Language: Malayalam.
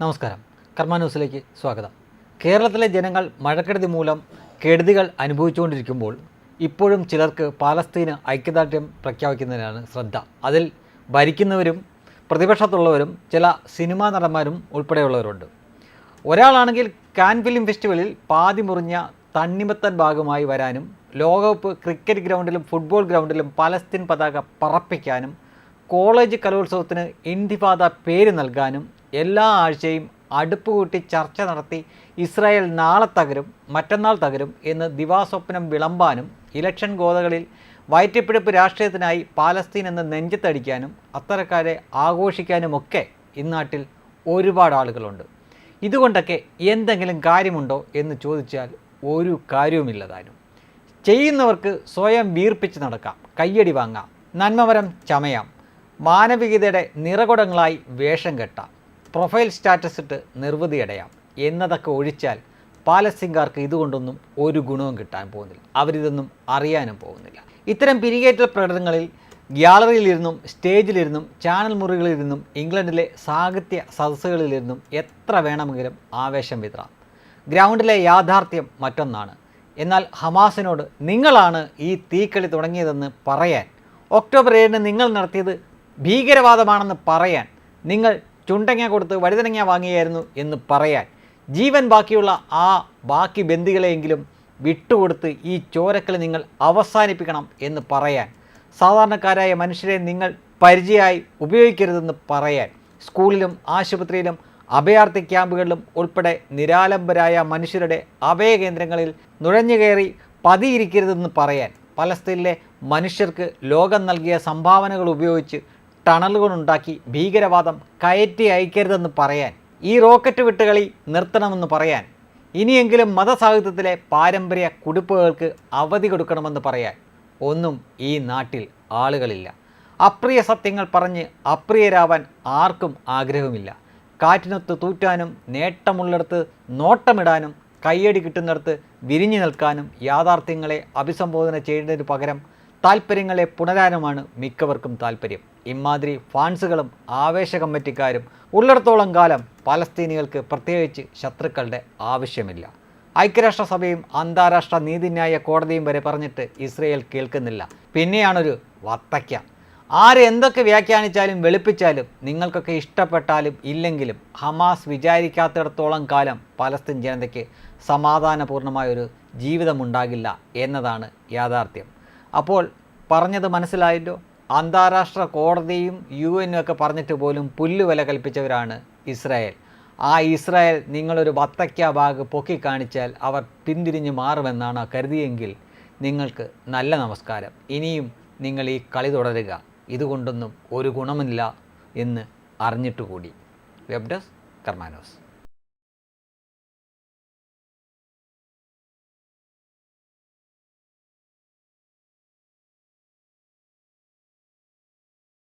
നമസ്കാരം. കർമ്മ ന്യൂസിലേക്ക് സ്വാഗതം. കേരളത്തിലെ ജനങ്ങൾ മഴക്കെടുതി മൂലം കെടുതികൾ അനുഭവിച്ചുകൊണ്ടിരിക്കുമ്പോൾ ഇപ്പോഴും ചിലർക്ക് പാലസ്തീന് ഐക്യദാർഢ്യം പ്രഖ്യാപിക്കുന്നതിനാണ് ശ്രദ്ധ. അതിൽ ഭരിക്കുന്നവരും പ്രതിപക്ഷത്തുള്ളവരും ചില സിനിമാ നടന്മാരും ഉൾപ്പെടെയുള്ളവരുണ്ട്. ഒരാളാണെങ്കിൽ കാൻ ഫിലിം ഫെസ്റ്റിവലിൽ പാതി മുറിഞ്ഞ തണ്ണിമത്തൻ ഭാഗമായി വരാനും ലോകകപ്പ് ക്രിക്കറ്റ് ഗ്രൗണ്ടിലും ഫുട്ബോൾ ഗ്രൗണ്ടിലും പലസ്തീൻ പതാക പറപ്പിക്കാനും കോളേജ് കലോത്സവത്തിന് ഇന്തിഫാദ പേര് നൽകാനും എല്ലാ ആഴ്ചയും അടുപ്പ് കൂട്ടി ചർച്ച നടത്തി ഇസ്രായേൽ നാളെ തകരും മറ്റന്നാൾ തകരും എന്ന് ദിവാസ്വപ്നം വിളമ്പാനും ഇലക്ഷൻ ഗോതകളിൽ വയറ്റിപ്പിടിപ്പ് രാഷ്ട്രീയത്തിനായി പാലസ്തീൻ എന്ന് നെഞ്ചത്തടിക്കാനും അത്തരക്കാരെ ആഘോഷിക്കാനുമൊക്കെ ഇന്നാട്ടിൽ ഒരുപാട് ആളുകളുണ്ട്. ഇതുകൊണ്ടൊക്കെ എന്തെങ്കിലും കാര്യമുണ്ടോ എന്ന് ചോദിച്ചാൽ ഒരു കാര്യവുമില്ലതാനും. ചെയ്യുന്നവർക്ക് സ്വയം വീർപ്പിച്ച് നടക്കാം കയ്യടി വാങ്ങാം നന്മവരം ചമയാം മാനവികതയുടെ നിറകുടങ്ങളായി വേഷം കെട്ടാം. പ്രൊഫൈൽ സ്റ്റാറ്റസ് ഇട്ട് നിർവൃതി അടയാം. എന്നതൊക്കെ ഒഴിച്ചാൽ പാലസ്തീൻകാർക്ക് ഇതുകൊണ്ടൊന്നും ഒരു ഗുണവും കിട്ടാൻ പോകുന്നില്ല. അവരിതൊന്നും അറിയാനും പോകുന്നില്ല. ഇത്തരം പിരികേറ്റ പ്രകടനങ്ങളിൽ ഗ്യാലറിയിലിരുന്നും സ്റ്റേജിലിരുന്നും ചാനൽ മുറികളിലിരുന്നും ഇംഗ്ലണ്ടിലെ സാഹിത്യ സദസ്സുകളിലിരുന്നും എത്ര വേണമെങ്കിലും ആവേശം വിതറാം. ഗ്രൗണ്ടിലെ യാഥാർത്ഥ്യം മറ്റൊന്നാണ്. എന്നാൽ ഹമാസിനോട് നിങ്ങളാണ് ഈ തീക്കളി തുടങ്ങിയതെന്ന് പറയാൻ ഒക്ടോബർ ഏഴിന് നിങ്ങൾ നടത്തിയത് ഭീകരവാദമാണെന്ന് പറയാൻ നിങ്ങൾ ചുണ്ടങ്ങ കൊടുത്ത് വഴുതനങ്ങ വാങ്ങിയായിരുന്നു എന്ന് പറയാൻ. ജീവൻ ബാക്കിയുള്ള ആ ബാക്കി ബന്ദികളെയെങ്കിലും വിട്ടുകൊടുത്ത് ഈ ചോരക്കളി നിങ്ങൾ അവസാനിപ്പിക്കണം എന്ന് പറയാൻ. സാധാരണക്കാരായ മനുഷ്യരെ നിങ്ങൾ പരിചയമായി ഉപയോഗിക്കരുതെന്ന് പറയാൻ. സ്കൂളിലും ആശുപത്രിയിലും അഭയാർത്ഥി ക്യാമ്പുകളിലും ഉൾപ്പെടെ നിരാലംബരായ മനുഷ്യരുടെ അഭയകേന്ദ്രങ്ങളിൽ നുഴഞ്ഞുകയറി പതിയിരിക്കരുതെന്ന് പറയാൻ. പലസ്തീനിലെ മനുഷ്യർക്ക് ലോകം നൽകിയ സംഭാവനകൾ ഉപയോഗിച്ച് ടണലുകളുണ്ടാക്കി ഭീകരവാദം കയറ്റി അയക്കരുതെന്ന് പറയാൻ ഈ റോക്കറ്റ് വിട്ടുകളി നിർത്തണമെന്ന് പറയാൻ ഇനിയെങ്കിലും മതസാഹിത്യത്തിലെ പാരമ്പര്യ കുടിപ്പുകൾക്ക് അവധി കൊടുക്കണമെന്ന് പറയാൻ ഒന്നും ഈ നാട്ടിൽ ആളുകളില്ല. അപ്രിയ സത്യങ്ങൾ പറഞ്ഞ് അപ്രിയരാവാൻ ആർക്കും ആഗ്രഹമില്ല കാറ്റിനൊത്ത് തൂറ്റാനും നേട്ടമുള്ളിടത്ത് നോട്ടമിടാനും കയ്യടി കിട്ടുന്നിടത്ത് വിരിഞ്ഞു നിൽക്കാനും യാഥാർത്ഥ്യങ്ങളെ അഭിസംബോധന ചെയ്യുന്നതിന് പകരം താല്പര്യങ്ങളെ പുണരാനുമാണ് മിക്കവർക്കും താല്പര്യം ഇമാതിരി ഫാൻസുകളും ആവേശ കമ്മിറ്റിക്കാരും ഉള്ളിടത്തോളം കാലം പലസ്തീനികൾക്ക് പ്രത്യേകിച്ച് ശത്രുക്കളുടെ ആവശ്യമില്ല. ഐക്യരാഷ്ട്രസഭയും അന്താരാഷ്ട്ര നീതിന്യായ കോടതിയും വരെ പറഞ്ഞിട്ട് ഇസ്രയേൽ കേൾക്കുന്നില്ല. പിന്നെയാണൊരു വത്തയ്ക്ക ആര് എന്തൊക്കെ വ്യാഖ്യാനിച്ചാലും വെളുപ്പിച്ചാലും നിങ്ങൾക്കൊക്കെ ഇഷ്ടപ്പെട്ടാലും ഇല്ലെങ്കിലും ഹമാസ് വിചാരിക്കാത്തിടത്തോളം കാലം പലസ്തീൻ ജനതയ്ക്ക് സമാധാനപൂർണമായൊരു ജീവിതമുണ്ടാകില്ല എന്നതാണ് യാഥാർത്ഥ്യം. അപ്പോൾ പറഞ്ഞത് മനസ്സിലായല്ലോ. അന്താരാഷ്ട്ര കോടതിയും യു എനും ഒക്കെ പറഞ്ഞിട്ട് പോലും പുല്ലുവില കൽപ്പിച്ചവരാണ് ഇസ്രായേൽ. ആ ഇസ്രായേൽ നിങ്ങളൊരു വത്തയ്ക്ക ബാഗ് പൊക്കി കാണിച്ചാൽ അവർ പിന്തിരിഞ്ഞ് മാറുമെന്നാണ് കരുതിയെങ്കിൽ നിങ്ങൾക്ക് നല്ല നമസ്കാരം. ഇനിയും നിങ്ങൾ ഈ കളി തുടരുക. ഇതുകൊണ്ടൊന്നും ഒരു ഗുണമില്ല എന്ന് അറിഞ്ഞിട്ടുകൂടി. Web desk കർമാനോസ്.